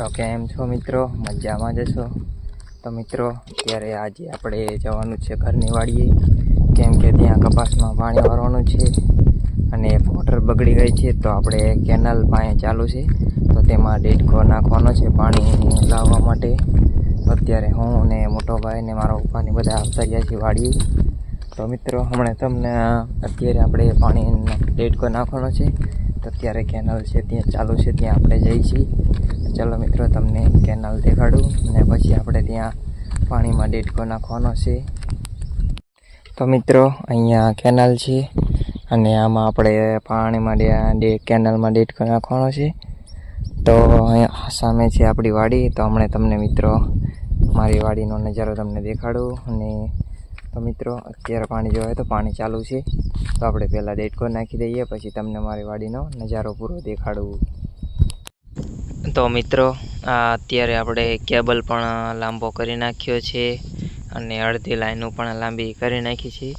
તો કેમ છો મિત્રો? મજામાં જશો તો મિત્રો, અત્યારે આજે આપણે જવાનું છે ઘરની વાડીએ. કેમ કે ત્યાં કપાસમાં પાણી ભરવાનું છે અને મોટર બગડી ગઈ છે, તો આપણે કેનલ પાસે ચાલુ છે. તો તેમાં ડેટકો નાખવાનો છે પાણી લાવવા માટે. અત્યારે હું ને મોટો ભાઈ ને મારા પપ્પાને બધા આવતા રહ્યા છીએ વાડીએ. તો મિત્રો, હમણાં તમને અત્યારે આપણે પાણી ડેટકો નાખવાનો છે. તો અત્યારે કેનલ છે, ત્યાં ચાલુ છે, ત્યાં આપણે જઈએ છીએ. ચાલો મિત્રો, તમને કેનલ દેખાડું અને પછી આપણે ત્યાં પાણીમાં ડેટકો નાખવાનો છે. તો મિત્રો, અહીંયા કેનલ છે અને આમાં આપણે પાણીમાં કેનલમાં ડેટકો નાખવાનો છે. તો અહીંયા સામે છે આપણી વાડી. તો હમણાં તમને મિત્રો, મારી વાડીનો નજારો તમને દેખાડું. અને તો મિત્રો, અત્યારે પાણી જોવાય તો પાણી ચાલુ છે. તો આપણે પહેલાં ડેટકો નાખી દઈએ, પછી તમને મારી વાડીનો નજારો પૂરો દેખાડું. તો મિત્રો, આ અત્યારે આપણે કેબલ પણ લાંબો કરી નાખ્યો છે અને અડધી લાઈનો પણ લાંબી કરી નાખી છે.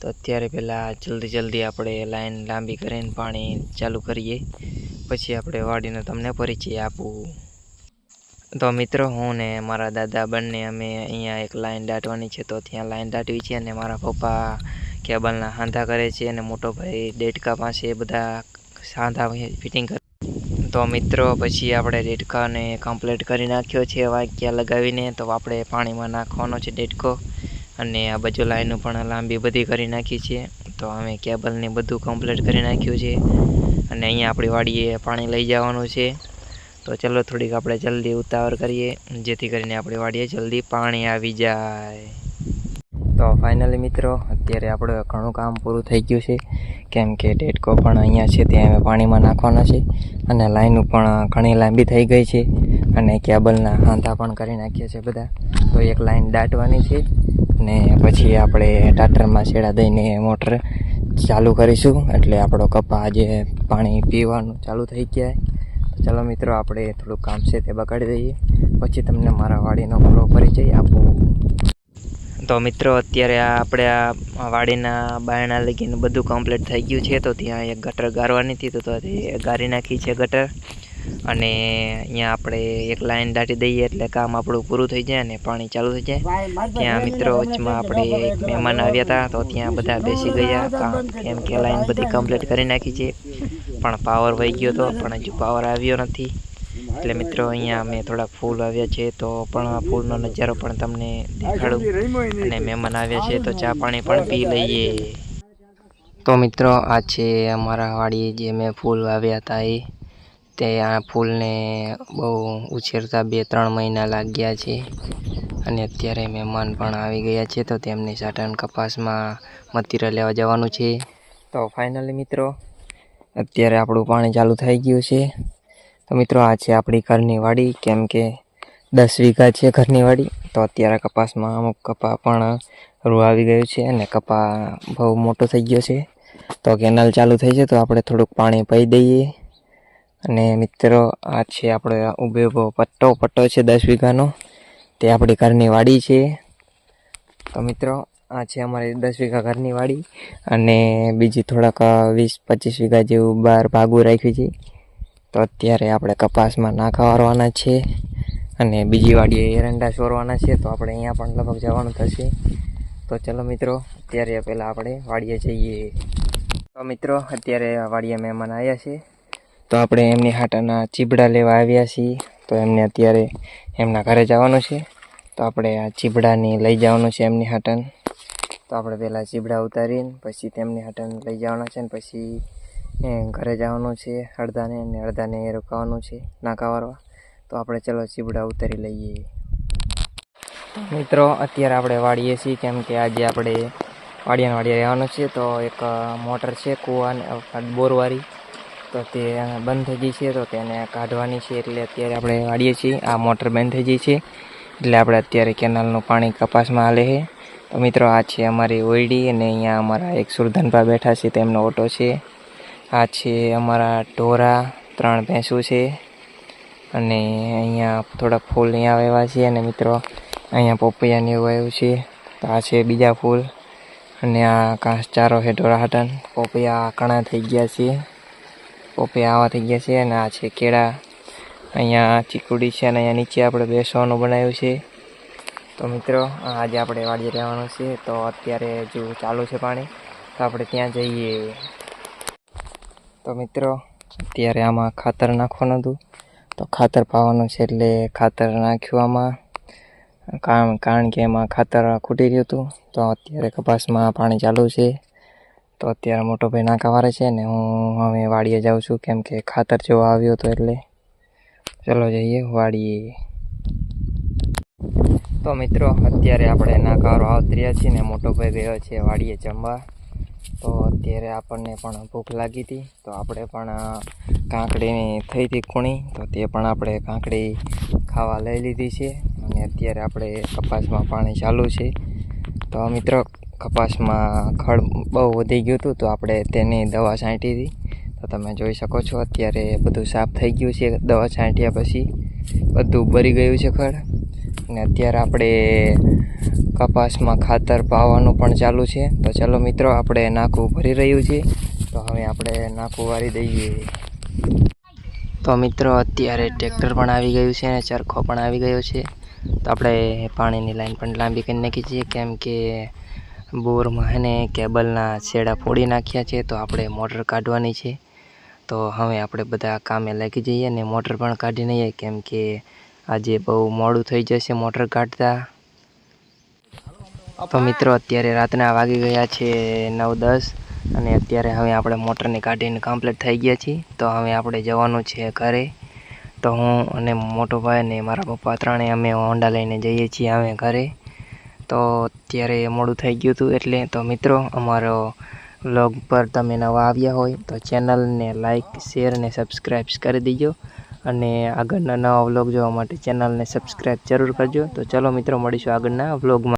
તો અત્યારે પહેલાં જલ્દી જલ્દી આપણે લાઈન લાંબી કરીને પાણી ચાલુ કરીએ. પછી આપણે વાડીનો તમને પરિચય આપું. તો મિત્રો, હું ને મારા દાદા બંને અમે અહીંયા એક લાઈન દાટવાની છે તો ત્યાં લાઈન દાટવી છે અને મારા પપ્પા કેબલના હાંધા કરે છે અને મોટો ભાઈ ડેટકા પાસે બધા સાંધા ફિટિંગ કરે તો મિત્રો, પછી આપણે ડેટકાને કમ્પ્લીટ કરી નાખ્યો છે વાક્યા લગાવીને. તો આપણે પાણીમાં નાખવાનો છે ડેટકો અને આ બાજુ લાઈનો પણ લાંબી બધી કરી નાખી છે. તો અમે કેબલને બધું કમ્પ્લીટ કરી નાખ્યું છે. અને અહીંયા આપણી વાડીએ પાણી લઈ જવાનું છે. તો ચલો થોડીક આપણે જલ્દી ઉતાવળ કરીએ. જેથી કરીને આપણી વાડીએ જલ્દી પાણી આવી જાય. ફાઇનલી મિત્રો, અત્યારે આપણે ઘણું કામ પૂરું થઈ ગયું છે. કેમ કે ડેટકો પણ અહીંયા છે, ત્યાં અમે પાણીમાં નાખવાના છે અને લાઈનો પણ ઘણી લાંબી થઈ ગઈ છે અને કેબલના હાંધા પણ કરી નાખ્યા છે બધા. તો એક લાઈન દાટવાની છે ને પછી આપણે ટાટરમાં છેડા દઈને મોટર ચાલુ કરીશું. એટલે આપણો કપા આજે પાણી પીવાનું ચાલુ થઈ જાય ચાલો મિત્રો, આપણે થોડુંક કામ છે તે બગાડી દઈએ. પછી તમને મારા વાડીનો પૂરો પરિચય આપું. તો મિત્રો, અત્યારે આ આપણે આ વાડીના બાયણા લગીને બધું કમ્પ્લીટ થઈ ગયું છે. તો ત્યાં એક ગટર ગારવાની હતી. તો ગારી નાખી છે ગટર. અને અહીંયા આપણે એક લાઈન દાટી દઈએ એટલે કામ આપણું પૂરું થઈ જાય અને પાણી ચાલુ થઈ જાય. ત્યાં મિત્રો વચમાં આપણે એક મહેમાન આવ્યા હતા. તો ત્યાં બધા બેસી ગયા. કામ કેમ કે લાઈન બધી કમ્પ્લીટ કરી નાખી છે. પણ પાવર વહી ગયો હતો પણ હજુ પાવર આવ્યો નથી. એટલે મિત્રો, અહીંયા અમે થોડા ફૂલ આવ્યા છે તો પણ આ ફૂલનો નજારો પણ તમને દેખાડું. અને મહેમાન આવ્યા છે તો ચા પાણી પણ પી લઈએ. તો મિત્રો, આ છે અમારા વાડીએ જે મેં ફૂલ વાવ્યા હતા એ. તે આ ફૂલને બહુ ઉછેરતા બે, ત્રણ મહિના લાગ્યા છે. અને અત્યારે મહેમાન પણ આવી ગયા છે તો તેમની સાટન કપાસમાં મતીરા લેવા જવાનું છે. તો ફાઇનલી મિત્રો, અત્યારે આપણું પાણી ચાલુ થઈ ગયું છે. તો મિત્રો આ છે આપણી ઘરની વાડી, કેમ કે દસ વીઘા છે ઘરની વાડી, તો અત્યારે કપાસમાં અમુક કપા પણ રૂ આવી ગયું છે અને કપા બહુ મોટો થઈ ગયો છે. તો કેનલ ચાલુ થઈ છે, તો આપણે થોડુંક પાણી પી દઈએ. અને મિત્રો, આ છે આપણે ઊભે ઊભો પટ્ટો પટ્ટો છે દસ વીઘાનો. તે આપણી ઘરની વાડી છે. તો મિત્રો, આ છે અમારી દસ વીઘા ઘરની વાડી અને બીજી થોડાક વીસ પચીસ વીઘા જેવું બહાર ભાગું રાખ્યું છે. તો અત્યારે આપણે કપાસમાં નાખા વારવાના છે અને બીજી વાડીએ એરંડા છોરવાના છે તો આપણે અહીંયા પણ લગભગ જવાનું થશે. તો ચલો મિત્રો, અત્યારે પહેલાં આપણે વાડીએ જઈએ. તો મિત્રો, અત્યારે વાડીએ મહેમાન આવ્યા છે. તો આપણે એમની હાટાના ચીબડા લેવા આવ્યા છીએ. તો એમને અત્યારે એમના ઘરે જવાનું છે. તો આપણે આ ચીબડાની લઈ જવાનું છે એમની હાટન. તો આપણે પહેલાં ચીબડા ઉતારીને, પછી તેમની હાટન લઈ જવાના છે ને પછી ઘરે જવાનું છે, અડધાને અને અડધાને રોકાવાનું છે, નાકા વારવા તો આપણે ચલો ચીબડા ઉતારી લઈએ. મિત્રો, અત્યારે આપણે વાળીએ છીએ, કેમ કે આજે આપણે વાડિયાને વાડીએ રહેવાનું છે. તો એક મોટર છે કૂવાને બોરવાળી તો તે બંધ થઈ ગઈ છે, તો તેને કાઢવાની છે, એટલે અત્યારે આપણે વાડીએ છીએ. આ મોટર બંધ થઈ ગઈ છે, એટલે આપણે અત્યારે કેનાલનું પાણી કપાસમાં હાલે છે. તો મિત્રો, આ છે અમારી ઓયડી, અને અહીંયા અમારા એક સુરધનભા બેઠા છે, તેમનો ઓટો છે. આ છે અમારા ઢોરા, ત્રણ ભેંસું છે. અને અહીંયા થોડા ફૂલ અહીંયા આવ્યા છે અને મિત્રો, અહીંયા પોપૈયાને એવું આવ્યું છે. તો આ છે બીજા ફૂલ. અને આ ઘાસચારો છે ઢોરા હટન. પોપૈયા ઘણા થઈ ગયા છે. પોપૈયા આવા થઈ ગયા છે અને આ છે કેળા. અહીંયા ચીકુડી છે અને અહીંયા નીચે આપણે બેસવાનું બનાવ્યું છે. તો મિત્રો, આજે આપણે વાડીએ રહેવાનું છે. તો અત્યારે જો ચાલુ છે પાણી, તો આપણે ત્યાં જઈએ. તો મિત્રો, અત્યારે આમાં ખાતર નાખવાનું હતું. તો ખાતર પાવાનું છે એટલે ખાતર નાખ્યું આમાં. કારણ કારણ કે એમાં ખાતર ખૂટી રહ્યું હતું. તો અત્યારે કપાસમાં પાણી ચાલુ છે. તો અત્યારે મોટો ભાઈ નાકાવારે છે ને હું હવે વાડીએ જાઉં છું. કેમ કે ખાતર જોવા આવ્યો હતો એટલે. ચલો જઈએ વાડીએ. તો મિત્રો, અત્યારે આપણે નાકારો આવતર્યા છીએ ને મોટો ભાઈ ગયો છે વાડીએ જમવા. તો અત્યારે આપણને પણ ભૂખ લાગી હતી. તો આપણે પણ કાંકડીની થઈ હતી ખૂણી તો તે પણ આપણે કાંકડી ખાવા લઈ લીધી છે. અને અત્યારે આપણે કપાસમાં પાણી ચાલુ છે. તો મિત્રો, કપાસમાં ખડ બહુ વધી ગયું હતું, તો આપણે તેની દવા છાંટી હતી. તો તમે જોઈ શકો છો, અત્યારે બધું સાફ થઈ ગયું છે દવા છાંટ્યા પછી. બધું ભરી ગયું છે ખડ. અને અત્યારે આપણે કપાસમાં ખાતર પાવાનું પણ ચાલુ છે. તો ચાલો મિત્રો, આપણે નાખું ભરી રહ્યું છે. તો હવે આપણે નાખું વારી દઈએ. તો મિત્રો, અત્યારે ટ્રેક્ટર પણ આવી ગયું છે અને ચરખો પણ આવી ગયો છે. તો આપણે પાણીની લાઈન પણ લાંબી કરી નાખી છીએ કેમ કે બોરમાં અને કેબલના છેડા ફોડી નાખ્યા છે, તો આપણે મોટર કાઢવાની છે. તો હવે આપણે બધા કામે લાગી જઈએ ને મોટર પણ કાઢી લઈએ કેમ કે આજે બહુ મોડું થઈ જશે મોટર કાઢતા. તો મિત્રો, અત્યારે રાતના વાગી ગયા છે નવ દસ અને અત્યારે હવે આપણે મોટરને કાઢીને કમ્પ્લીટ થઈ ગયા છીએ. તો હવે આપણે જવાનું છે ઘરે. તો હું અને મોટો ભાઈ અને મારા પપ્પા ત્રણેય અમે હોન્ડા લઈને જઈએ છીએ અમે ઘરે. તો અત્યારે મોડું થઈ ગયું હતું એટલે, તો મિત્રો, અમારો વ્લોગ પર તમે નવા આવ્યા હોય તો ચેનલને લાઈક શેર અને સબસ્ક્રાઈબ કરી દેજો. અને આગળના નવા વ્લોગ જોવા માટે ચેનલને સબસ્ક્રાઈબ જરૂર કરજો. તો ચલો મિત્રો, મળીશું આગળના વ્લોગમાં.